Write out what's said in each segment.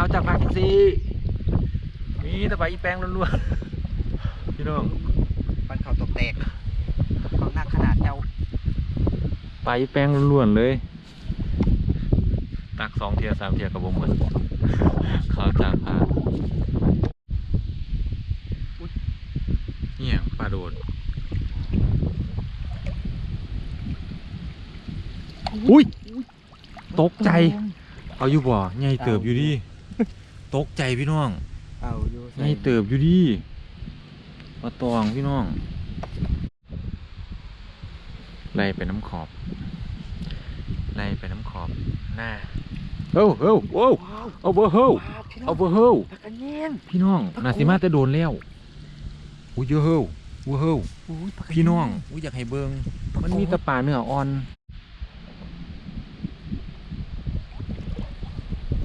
เขาจากภาคซีมีแต่ปลาอีแปงล้วนๆพี่น้องปันเขาตกแตกของหนักขนาดเจ้าปลาอีแปงล้วนๆเลย ตักสองเทียสามเทียกับวงเหมือนเขาจากภาคอุ๊ยเนี่ยปลาโดดอุ้ยตกใจ เอาอยู่บ่ใหญ่เติบอยู่ดิ ตกใจพี่น้องเอาอยู่ใหญ่เติบอยู่ดิปลาตองพี่น้องไล่ไปน้ำขอบไล่ไปน้ำขอบหน้าเฮ้าเฮ้าโว้วเอาเบอร์เฮ้าเอาเบอร์เฮ้าพักกันเงี้ยนพี่น้องนาซิมาจะโดนแล้วอุ้ยเยอะเฮ้าว้าเฮ้าอุ้ยพักกัพี่น้องอุ้ยอยากให้เบิงมันมีแตะปลาเนื้ออ่อน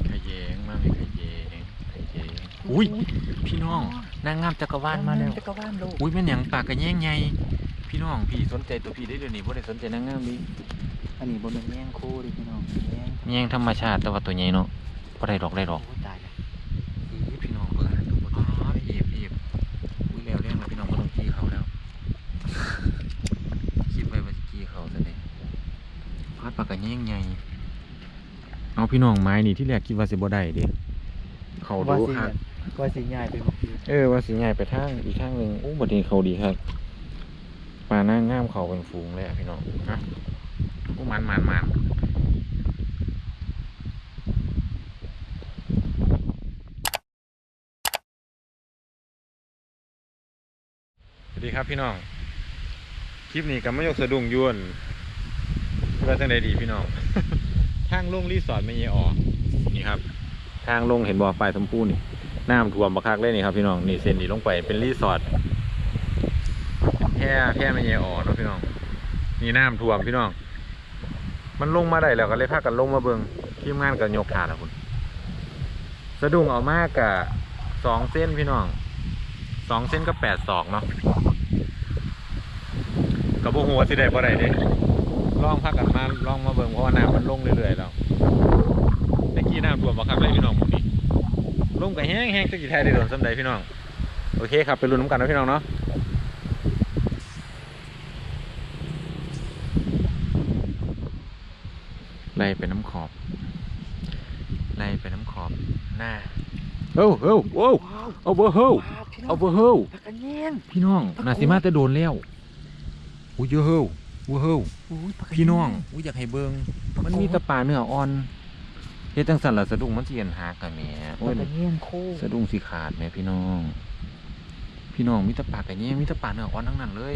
ขยงมามีขยงขยง อุ้ยพี่น้องนางงามจักรวาลมาแล้วจักรวาลโลกอุ้ยแม่นหยังปากกระแยงใหญ่พี่น้องพี่สนใจตัวพี่ได้เดี๋ยวนี้บ่ได้สนใจนางงามดิอันนี้บนเป็นแย่งคู่ดิพี่น้องแย่งแยงธรรมชาติแต่ว่าตัวใหญ่เนาะบ่ได้ดอกได้ดอกโอ้ยตายแล้วอุ้ยพี่น้องเบิ่งอ๋อเอียบเอียบอุ้ยแล้วเรื่องแล้วพี่น้องบ่ต้องจี้เขาแล้วคิดไว้ว่าสิจี้เขาซะเด้พาดปากกระแยงใหญ่เอาพี่น้องไม้นี่ที่แรกคิดว่าสิบ่ได้เด้เขาว่าดูสิครับ ว่าสิง่ายไปหมดทีเออว่าสิใหญ่ไปทางอีกทางหนึ่งอู้บัดนี้เขาดีครับปลาหน้างามเขาเป็นฝูงเลยพี่น้องนะอู้มันมันมันสวัสดีครับพี่น้อง คลิปนี้กับมายกสะดุ้งยวนว่าจังไดดีพี่น้อง ทางลงรีสอร์ทไม่เยออนี่ครับ ทางลงเห็นบ่อไฟชมพูนี่ น้ำท่วมบักคักเลยนี่ครับพี่น้องนี่เส้นนี้ลงไปเป็นรีสอร์ทแพร่แพร่ไม่เยออกเนะพี่น้องนี่น้ำท่วมพี่น้อง มันลงมาได้แล้วก็เลยพากันลงมาเบิงทีมงานก็ยกขาแล้วคุณสะดุ้งเอามากกะสองเส้นพี่น้องสองเส้นก็แปดศอกเนาะกับพวกหัวสิได้บ่ได้เด้ลองพากันมาลองมาเบิงเพราะว่าน้ำมันลงเรื่อยๆแล้วตะกี้น้ำท่วมบักคักเลยพี่น้องหมองนี้ ลมกับแห้งแห้งจะกี่ไทยได้โดนสำใดพี่น้อง โอเคครับ ไปลุ้นน้ำกันนะพี่น้องเนาะไล่ไปน้ำขอบไล่ไปน้ำขอบหน้าเฮ้าเฮ้าโว้วว้าวเอาเบอร์เฮ้าว้าวพี่น้อเอางเบอร์เฮ้าพักกันเงี้ยนพี่น้องนาซิมาจะโดนแล้วอุ้ยเยอะเฮ้าว้าเฮ้าอุ้ยพักกัพี่น้องอุ้ยอยากให้เบิงมันมีแตะปลาเนื้ออ่อน เฮ็ดจังสันละสะดุ้งมันสิเอ็นหักกันแหม่พัโอ้ยกกันเงี้ยนคู่สะดุ้งสีขาดไหมพี่น้อง พี่น้องมีแตะปากไก่นี้มีแตะปากเนื้ออ่อนทั้งนั้นเลย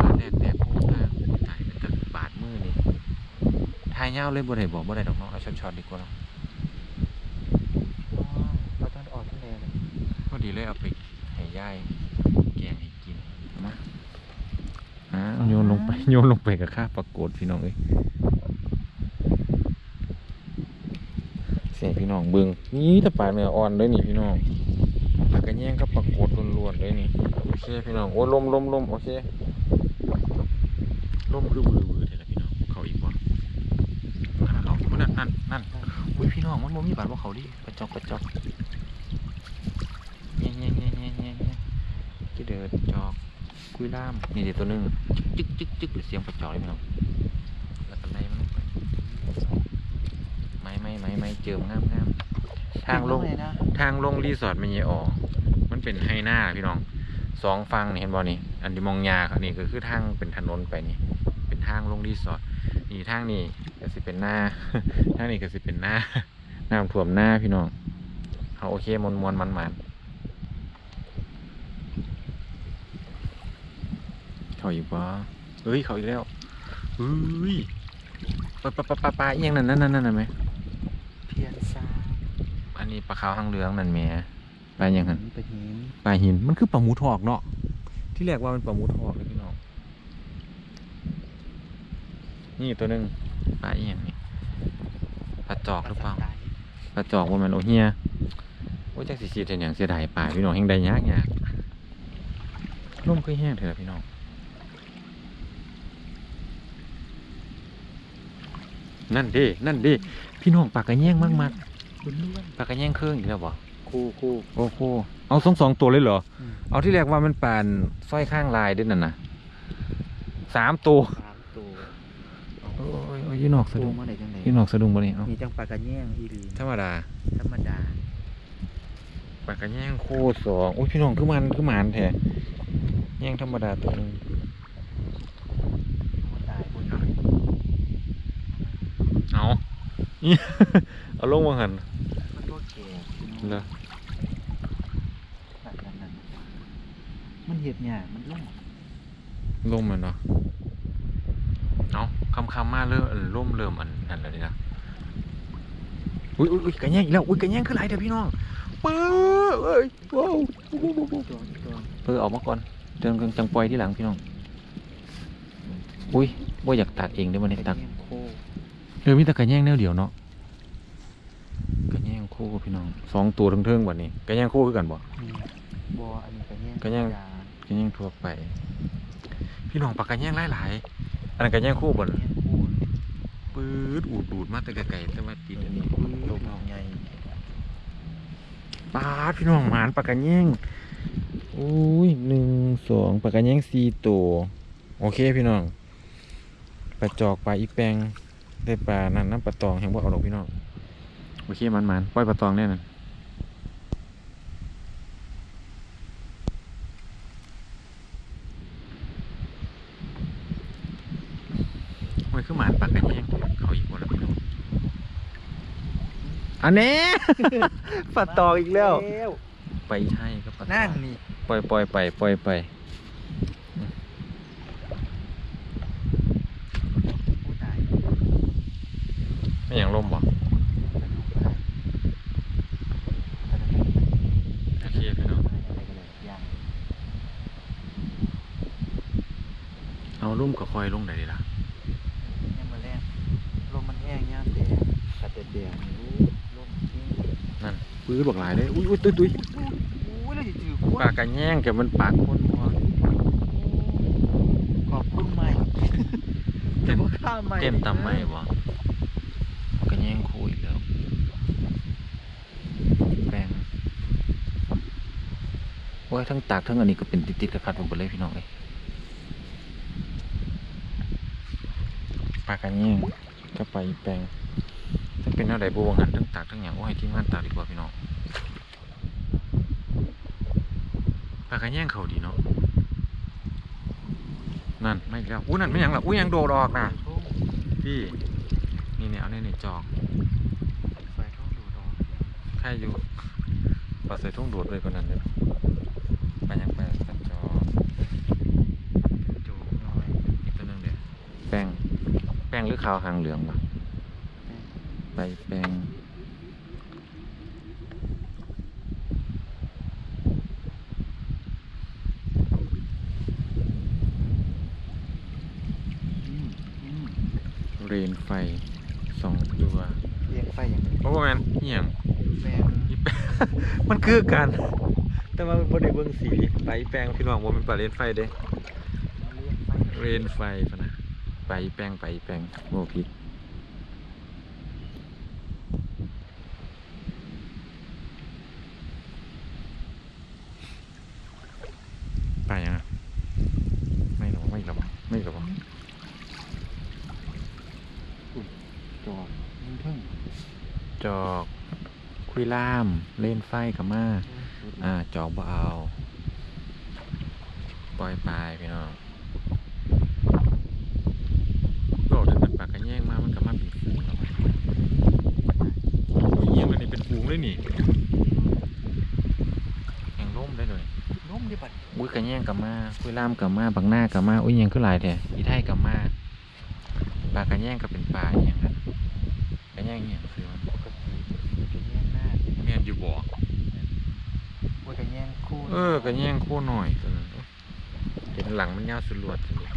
ปากแดกแดกโค้งทางถ่ายเป็นตะบาดมือนี่ทายยาวเลยบ่ได้บอกบ่ได้ดอกเนาะเอาช็อตๆดีกว่าเนาะว้าวเราต้องออกทะเลเลยพอดีเลยเอาไปให้ยายแกงให้กินเอามาอ่าโยนลงไปโยนลงไปกับข้าปรากฏพี่น้องเอ้ย งพี่น้องเบิ่งนี่แตะปลาเนื้ออ่อนเลยนี่พี่น้องปากระแยงก็ปรากฏล้วนๆเลยนี่โอเคพี่น้องโอ้ลมลมลมโอเคลมคือบือบือเดี๋ยวละพี่น้องเขาอีกบ่นั่นเขาอยู่นั่นนั่นนั่นอุ้ยพี่น้องมันบ่มีบาดว่าเขาดิกระจอกกระจอกเงี้ยเงี้ยเงี้ยเงี้ยเงี้ยกี่เดินจอกคุยล่ามนี่เดี๋ยวตัวหนึงจึ๊กจึ๊กจึ๊กเดี๋ยวเสียงกระจอกเลยพี่น้องแล้วก็ไล่มันลงไปไม่ไม่ไม่ไม่เจิมงามงามทางลงเลยนะทางลงรีสอร์ทมันเยออกมันเป็นไฮหน้าพี่น้องสองฝั่งนี่เห็นบ่นี่อันที่มองยาครับนี่ก็คือทางเป็นถนนไปนี่ เป็นทางลงรีสอร์ทนี่ทางนี่ก็สิเป็นหน้าทางนี้ก็สิเป็นหน้าน้ำท่วมหน้าพี่น้องเอาโอเคมวนมวนมันมันๆเขาอีกบ่เฮ้ยเขาอีกแล้วเฮ้ยปลาปลาปลาปลาปลาเอียงนั่นนั่นนั่นนั่นไหม เพียนซาอันนี้ปลาขาวหางเหลืองนั่นแหม่ปลาอยังหันเป็นหินปลาหินมันคือปลาหมูทอกเนาะที่แรกว่ามันปลาหมูทอกเลยพี่น้องนี่ตัวหนึ่งปลาเอียงนี่ปลาจอกหรือเปล่าปลาจอกว่ามันโอเฮียโอ้ยจักสิสีเห็นอย่างเสียดายปลาพี่น้องแห่งใดยากยากร่มก็แห้งเถอะพี่น้องนั่นดินั่นดิ พี่น้องปากกระแยงมากมากคุณล้วนปากกระแยงเครื่องอีกแล้วบ่คู่คู่โอ้โหเอาสองสองตัวเลยเหรออืมเอาที่แรกว่ามันปานสร้อยข้างลายด้วยนั่นน่ะสามตัวสามตัวโอ้ยโอ้ยยี่นอกสะคู่ดุ้งมาไหนจังไหนยี่นอกสะดุ้งบ่นี่เอามีจังปลากระแยงอีหลีธรรมดาธรรมดาปากกระแยงโคตรสองโอ้ยพี่น้องคือมันคือหมานแท้แยงธรรมดาตัวหนึงตายคนเอา เอานี่เอาลงมาหันมันตัวแก่เหรอนั่นนั่นนั่นมันเห็ดหยามันล่มลมมันเนาะเอาคำคำๆมาเริ่มร่มเริ่มอันนั่นแล้วนี่นะอุ้ยอุ้ยอุ้ยกระแยงอีกแล้วอุ้ยกระแยงคือไรเด้อพี่น้องปื้อเอ้ยว้าวตัวตัวเปื้อออกมาก่อนเดินจังปล่อยที่หลังพี่น้องอุ้ยบ่อยากตัดเองเด้อมันนี่กตัระดแยงโคเออมีแต่กระแยงแนวเดียวเนาะกระแยงคู่พี่น้องสองตัวเทิงๆบัดนี้กระแยงคู่คือกันบ่อืมบัวอันนี้กระแยงกระแยง ธรรมดากระแยงทั่วไป พี่น้องปากกระแยงหลายๆอันนั้นกระแยงคู่บ่กระน่ะแยงคู่ปื๊ดอูดดูดมาแต่ไกลๆแต่ว่าติดอันนี้ลูกใหญ่ปาดพี่น้องหมานปากกระแยงอุ้ยหนึ่งสองปากกระแยงสี่ตัว โอเคพี่น้องปลาจอกปลาอีแปง ได้ปลานั่นน้ำปลาตองแห่งว่าเอาดอกพี่น้องโอเคมันมันๆปล่อยปลาตองแน่นอนโอ้ยคือหมานปากกระแยงเขาอีกคนละพี่น้องอันนี้ ปลาตองอีกแล้วแล้วไปให้ก็ปลาตองนั่งนี่ ปล่อยปล่อยไปปล่อยไป ผู้ตาย ไม่ อย่างลมบ่โอเคพี่น้องเอาลุ่มกับคอยลงไหนดีล่ะยังมาแรงลมมันแห้งย่ามแดดกัดแดดๆนี่ลมจริงนั่นปื้ดบอกหลายเลยอุ้ยอุ้ยตุ้ยตุ้ยอุ้ยเราจะถือปากกันแย่งแกมันปากคนหัวขอบคุณใหม่เต้นแต่ว่าข้าใหม่เต้นตำไม่บ่นแย่งคุยแล้วแปลง โอ้ยทั้งตากทั้งอันนี้ก็เป็นติดๆกับคัดหมดเลยพี่น้องเอ้ยปากกันแย่งก็ไปแปลงถ้าเป็นอะไรบวงหันทั้งตากทั้งอย่างโอ้ยทีมงานตากดีกว่าพี่น้องปากกันแย่งเขาดีเนาะนั่นไม่อีกแล้วอู้นั่นไม่หยังหรอกอู้ยังโดดออกนะพี่นี่เนี่ยเอาเนี่ยนี่จอกไฟท้องดูดอกใครอยู่ปัดใส่ทุ่งดูดเลยคนนั้นเดี๋ย วไปยังไปตัดจอกจูบน้อยอีกตัวหนึงเดี๋ยวแป้ง แป้งหรือขาวหางเหลืองวะไปแป้งอืมอืมเรนไฟสองตัวเรียงไฟอย่างนี้โอ้แมนเหี่ยงแฟนอีแป้งมันคือกัน แต่ว่ามันบ่ได้เบิ่งสีไปแป้งพี่น้องว่ามันปลาเรนไฟเด้เรียงไฟเรนไฟพะนะไปแป้งไปแป้งโมผิดไปยังอะไม่หรอกไม่หรอกไม่หรอกจอดยิงทึ่งจอกคุยล่ามเล่นไฟกับมา อ่าจอกบ่เอาปล่อยปลายพี่น้องโลดถ้าเกิดปากกระแยงมามันก็มาเป็นฝูงแล้วโอ้ยเยี่ยงเลยนี่เป็นฝูงเลยนี่แข่งร่มได้เลยล้มดิบัดอุ้ยกระแยงกับมาคุยล่ามกับมาบังหน้ากับมาอุ้ยยังคือหลายแท้อีไทยกับมาปลากระแยงก็เป็นปลาอหย่างนั้นกระแยงอหย่างซื้อมันปกติกระแยงหน้าแม่นอยู่บ่ว่ากระแยงคู่ เออกระแยงโคหน่อยตัวนั้นเห็นหลังมันยาวสุดลวดจังเลย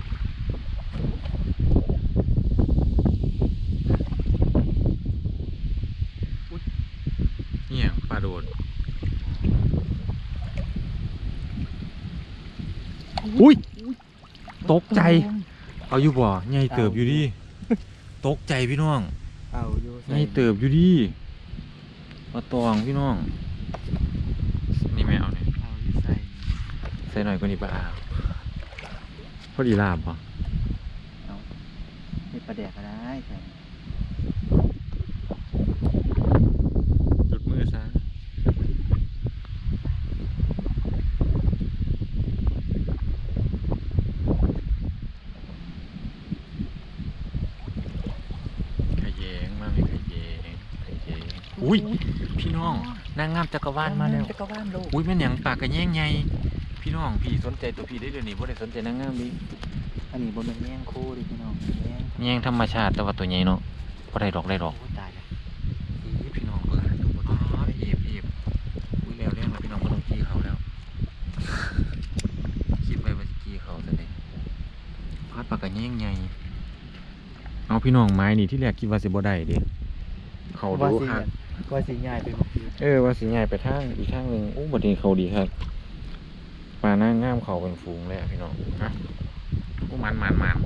เนี่ยปลาโดดอุ้ยตกใจ เอาอยู่บ่ใหญ่เติบอยู่ดิตกใจพี่น้องเอาอยู่ใส่นี่เติบอยู่ดีปลาตองพี่น้อง นี่แม่เอาเนี่ย เอาอยู่ใส่ ใส่หน่อยกว่านี้ปลาอาพอดีลาบป่ะเอามีปลาแดกก็ได้ใส่จุดมือซะขยงมามีขยงขยงอุ้ยพี่น้องนางงามจักรวาลมาแล้วจักรวาลลูกอุ้ยแม่นหยังปากกระแยงใหญ่ พี่น้องพี่สนใจตัวพี่ได้เดี๋ยวนี้บ่ได้สนใจนางงามดิอันนี้บนเป็นแย่งคู่ดิพี่น้องแย่งแยงธรรมชาติแต่ว่าตัวใหญ่เนาะบ่ได้ดอกได้ดอกโอ้ตายแล้วอีพี่น้องเบิ่งอ๋ออีบอีบอุ้ยแล้วเรื่องแล้วพี่น้องบ่ต้องจี้เขาแล้วคิดไว้ว่าสิจี้เขาซะเด้พาดปากกระแยงใหญ่เอาพี่น้องไม้นี่ที่แรกคิดว่าสิบ่ได้เด้เขาว่าดูสิค่ะว่าสิง่ายไปบอกพี่เออว่าสิใหญ่ไปทางอีกทางหนึงอู้บัดนี้เขาดีครับ ปลานางงามเขาเป็นฝูงเลยอะพี่น้องฮะอู้มันมันมัน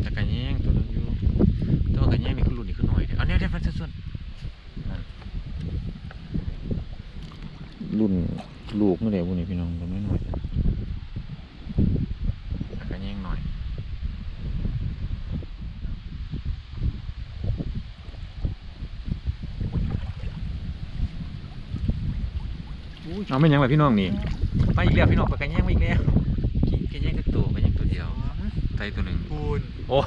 แต่กันแย่งตัวนึงอยู่แตัวากันแย่งนี่คือรุ่น นี่คือหน่อยเดียวเอาเนี่ยเดี๋ยวมันส่วนนั่นรุ่นลูกนี่แหละพวกนี้พี่น้องตัวน้อยหน่อยแต่กันแย่งหน่อยเอาไม่ยังแบบพี่น้องนี่ไปอีกแล้วพี่น้องไปกันแย่งมาอีกแล้วกินกันแย่งตัวตัวกันแย่งตัวเดียวใส่ตัวหนึ่งปูนโอ้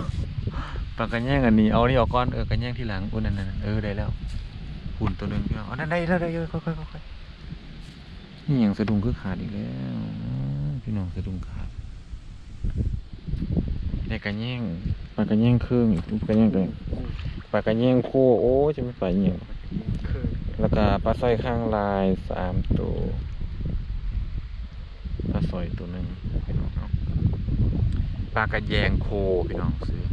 ปากกันแย่งอันนี้เอานี่ออกก่อนเออกันแย่งที่หลังอุ้นนั่นนั่นเออได้แล้วหุ่นตัวหนึ่งพี่น้องเอานั่นได้แล้วได้เยอะค่อยๆค่อยๆ นี่อย่างสะดุ้งคือขาดอีกแล้วพี่น้องสะดุ้งขาดได้กันแย่งปากกันแย่งครึ่องอีกกันแย่งกันปากกันแย่งโคโอ้จะไม่ไปเหี่ยงเคยแล้วก็ปลาสร้อยข้างลายสามตัวปลาสร้อยตัวหนึ่งพี่น้องปลากระแยงโคพี่น้องซื้อ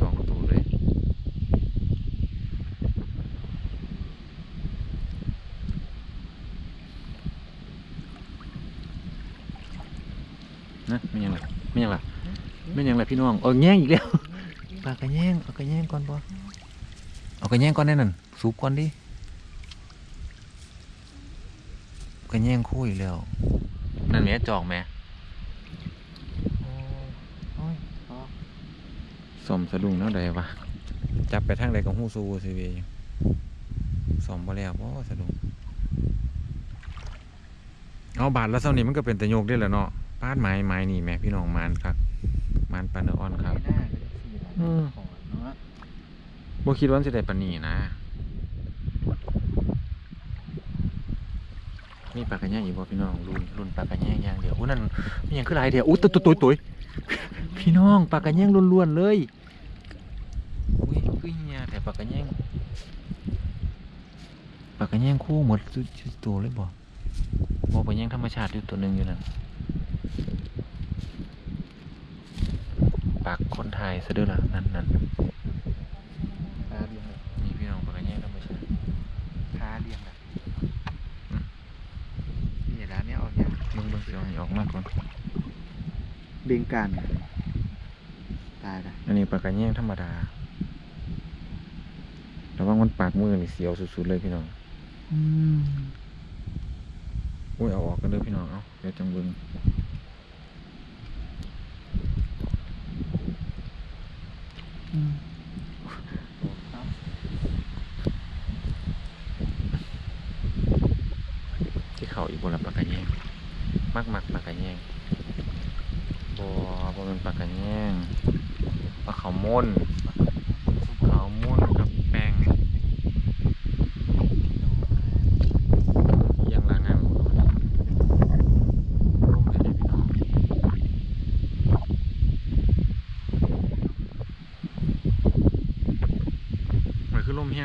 สองตัวเลย นะไม่ยัง ไงไม่ยังไงไม่ยังไงพี่น้องเออแย่งอีกแล้วปลากระแยงเอากระแยงก่อนบ่เอากระแยงก่อนแน่นั่นสูบก่อนดิกระแยงคู่อีกแล้วนั่นแหม่จอกแหม่โอ้ยอ๋อสมสะดุ้งเท่าใดวะจับไปทางใดกับหูซูสิเวยสมบ่แล้วบ่สะดุ้งเอาบาทแล้วเท่านี้มันก็เป็นตะโยกได้แหล้วเนาะ ปาดไม้ไม้นี่แหม่พี่น้องมานครับมานปานเนื้ออ่อนครับไม่น่าก็ได้สี่ล้านอืมขอเนาะบ่คิดว่ามันสิได้ปานนี้นะมีปลากระแยงอีกบ่พี่น้องรุ่นรุ่นปลากระแยงอย่างเดียวอู้นั่นมีหยังคือหลายเดียวอู้ตุยตุยตุยตุยพี่น้องปลากระแยงล้วนๆเลยอุ้ยคือเฮียแต่ปลากระแยงปลากระแยงคู่หมดสุดสุดตัวเลยบ่บ่ปลากระแยงธรรมชาติอยู่ตัวหนึงอยู่นั่น ปากคนไทยซะเด้อล่ะ นั่นนั่นขาเรียงแบบนี่พี่น้องปลากระแยงธรรมชาติขาเรียงแบบอืมนี่ร้านเนี้ยเอาเนี่ยเบิ่งเบิ่งสิเอาอันนี้ออกมาก่อนเบ่งกันตายละอันนี้ปลากระแยงธรรมดาระวังมันปากมือนี่เสียวสุดๆเลยพี่น้องอืมอุ้ยเอาออกกันเด้อพี่น้อง เอาเดี๋ยวจังเบิ่ง อืมเอาที่เขาอีกบนละปลากระแยงมักมักปลากระแยงบัวบัวเป็นปลากระแยงปลาขาวม่นขาวม่นกับแป้งเอียังลางานลงไปเลยพี่น้อง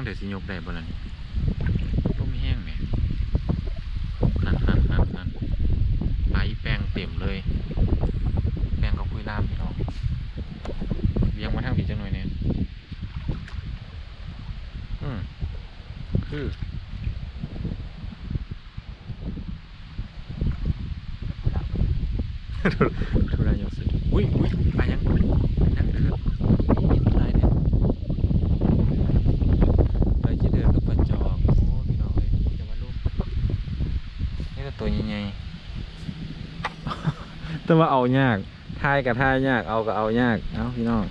มันคือลมแห้งแต่สิยกได้บ่ล่ะนี่ลมแห้งเนี่ยนั่นนั่นนั่นนั่นปลาอีแปงเต็มเลย แปงก็คุยลามพี่น้องเลี้ยงมาทางผีจังหน่อยเนี่ยอืมคือทุรายอสิอุ้ยอุ้ยไปยังยังเดือดตายเนี่ยไปที่เดือดกับปลาจอกโอ้พี่น้องเลยจะมาลุ่มนี่ก็ ตัวใหญ่ๆ แต่ว่าเอายากทายกับทายยาก เอากับเอายาก เอ้าพี่น้อง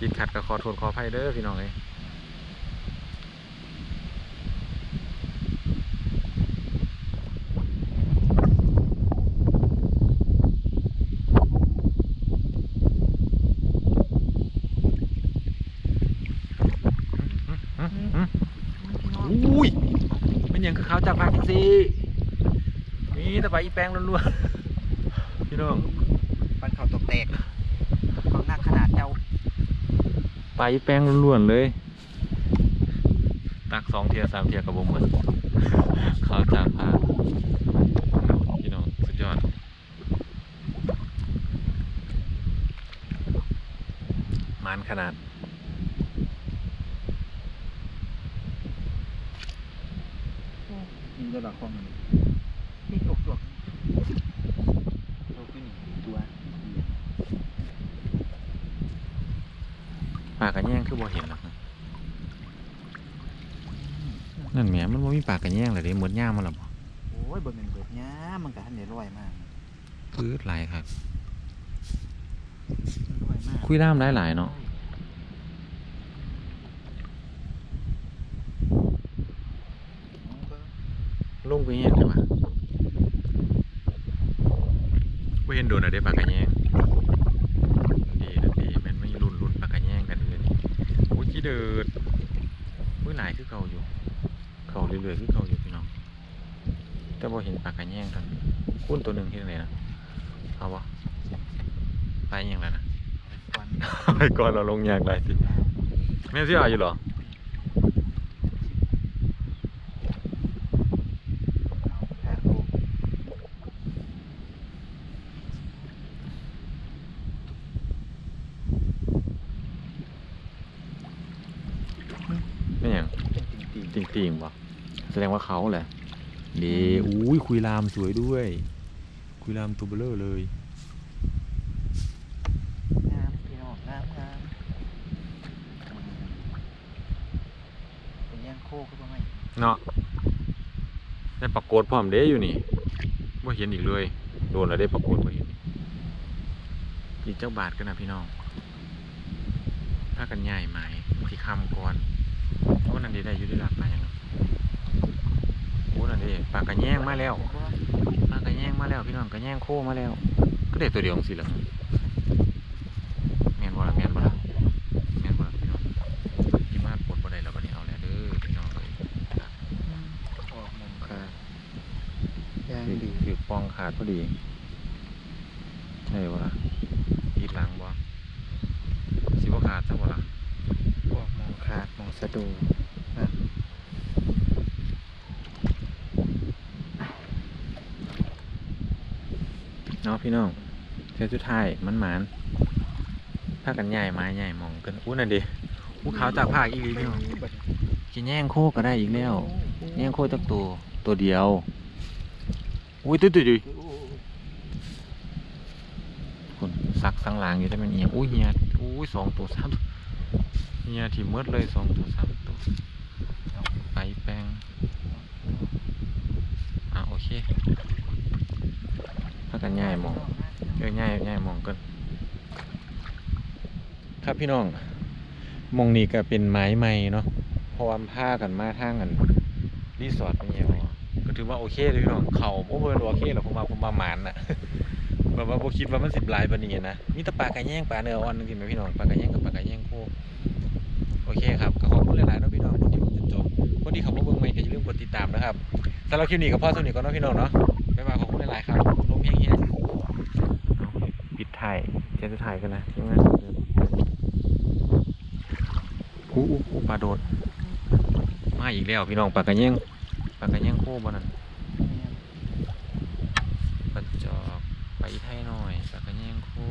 ติดขัดกับขอโทษขออภัยเด้อพี่น้องเลย พี่น้อง อุ้ยมันยังคือขาว จากภาคสินี่แต่ไปอีแป้งล้วนๆพี่น้องปันเขาตกแตกเขาหนักขนาดเจ้าไปอีแป้งล้วนๆเลย ตักสองเทียสามเทียกับบหมดขาวจากภาคพี่น้องสุดยอดมันขนาด ยิงจะหลักของมันนี่ตกตกตกขึ้นตัว ปากกระแย่งคือบ่เห็นหรอกนะ นั่นแหมมันบ่มีปากกระแย่งเลยเด้หมดย่ามมาแล้วบ่โอ้ยบนเป็นเบิดเนี้ยมันก็ทันเดี๋ยวร้อยมากพืดหลายครับ ร้อยมากคุยด้ามได้หลายเนาะลงไปแย่งเลยวะบ่เห็นโดนอะได้ปากกระแย่งดีนะดีแมันไม่รุนรุนปากกระแย่งกันเลยนี่โอ้ยขี้เดือดอุ้ยหลายคือเก่าอยู่ เก่าเรื่อยๆคือเก่าอยู่พี่น้อง แต่บ่เห็นปากกระแย่งทันคุ้นตัวหนึ่งที่ไหนนะเอาวะไปยังไงนะก่อนไปก่อนเราลงยากไรสิแม่เสียอยู่เหรอแค่ลูกเป็นหยังเป็นจริงติ่งติ่งๆบ่แส ดงว่าเขาแหละดีอุ้ยคุยรามสวยด้วย คุยรามตัวเบลอเลยๆงามพี่น้องงามงามเป็นย่างโคกขึ้นมาไหมเนาะได้ปรากฏพร้อมเด้อยู่นี่ว่าเห็นอีกเลย โดนแล้วได้ปรากฏว่าเห็นอีกเจ้าบาทกันนะพี่น้องถ้ากันใหญ่ไหมที่คำก่อนโอ้นั่นดีได้อยุติหลักมาอย่างนั้นโอ้นั่นดีปากกระแยงมาแล้วปลากระแยงมาแล้วพี่น้องกระแยงโค้มาแล้ว ก็ได้ตัวเดียวสิละแมนบ่ละแมนบ่ละแมนบ่ละพี่น้องที่มาปลดบ่ได้แล้วก็นี่เอาแล้วเด้อพี่น้องเลยออกมุมค่ะย่างคือดีคือปองขาดพอดีใช่บ่ละอีดหลังบ่สิบ่ขาดซะบ่ละออกมองขาดมองสะดูนั่ เนาะพี่น้องเทสุดท้ายมันหมานผ้ากันใหญ่ไม้ใหญ่มองกันอู้นั่นดิอู้ขาวจากภาคอีหลีพี่น้องกินแย่งโคก็ได้อีกแล้วแย่งโคจักตัวตัวเดียวอุ้ยตุ้ยตุ้ยตุ้ยคนสักสังหลางอยู่ได้มันเอียงอุ้ยเฮียอุ้ยสองตัวสามตัวเฮียที่มืดเลยสองตัวสามตัวไปแป้งอะโอเคากันง่ายมองเออง่ายง่ายมองกันครับพี่น้องมองนี่ก็เป็นไม้ใหม่เนาะพราะว่าผ้ากันมาทางกันรีสอร์ทเป็นยังไงก็ถือว่าโอเคเลยพี่น้องเขาบ่เพิ่นว่าโอเคหรอกผมว่าผมว่าหมานน่ะแบบว่าบ่คิดว่ามันสิบลายปานี้นะมีแต่ปลากระแยงปลาเนื้ออ่อนจังซี่แหมพี่น้องปลากระแยงกับปลากระแยงโคโอเคครับก็ขอบคุณหลายๆนะพี่น้องที่จนจบคนที่เขามาเบิ่งใหม่ก็อย่าลืมกดติดตามนะครับสำหรับคลิปนี้ก็พอสำนี้ก่อนเนาะพี่น้องเนาะบ๊ายบายขอบคุณหลายๆครับ ลมเฮียงๆปิดถ่ายเจะถ่ายกันนะทีมงานอู้อู้อู้ปลาโดด มาอีกแล้วพี่น้องปลากระแยงปลากระแยงโคบ่นั่นปัดจอกไปไทยหน่อยปากกระแยงคู่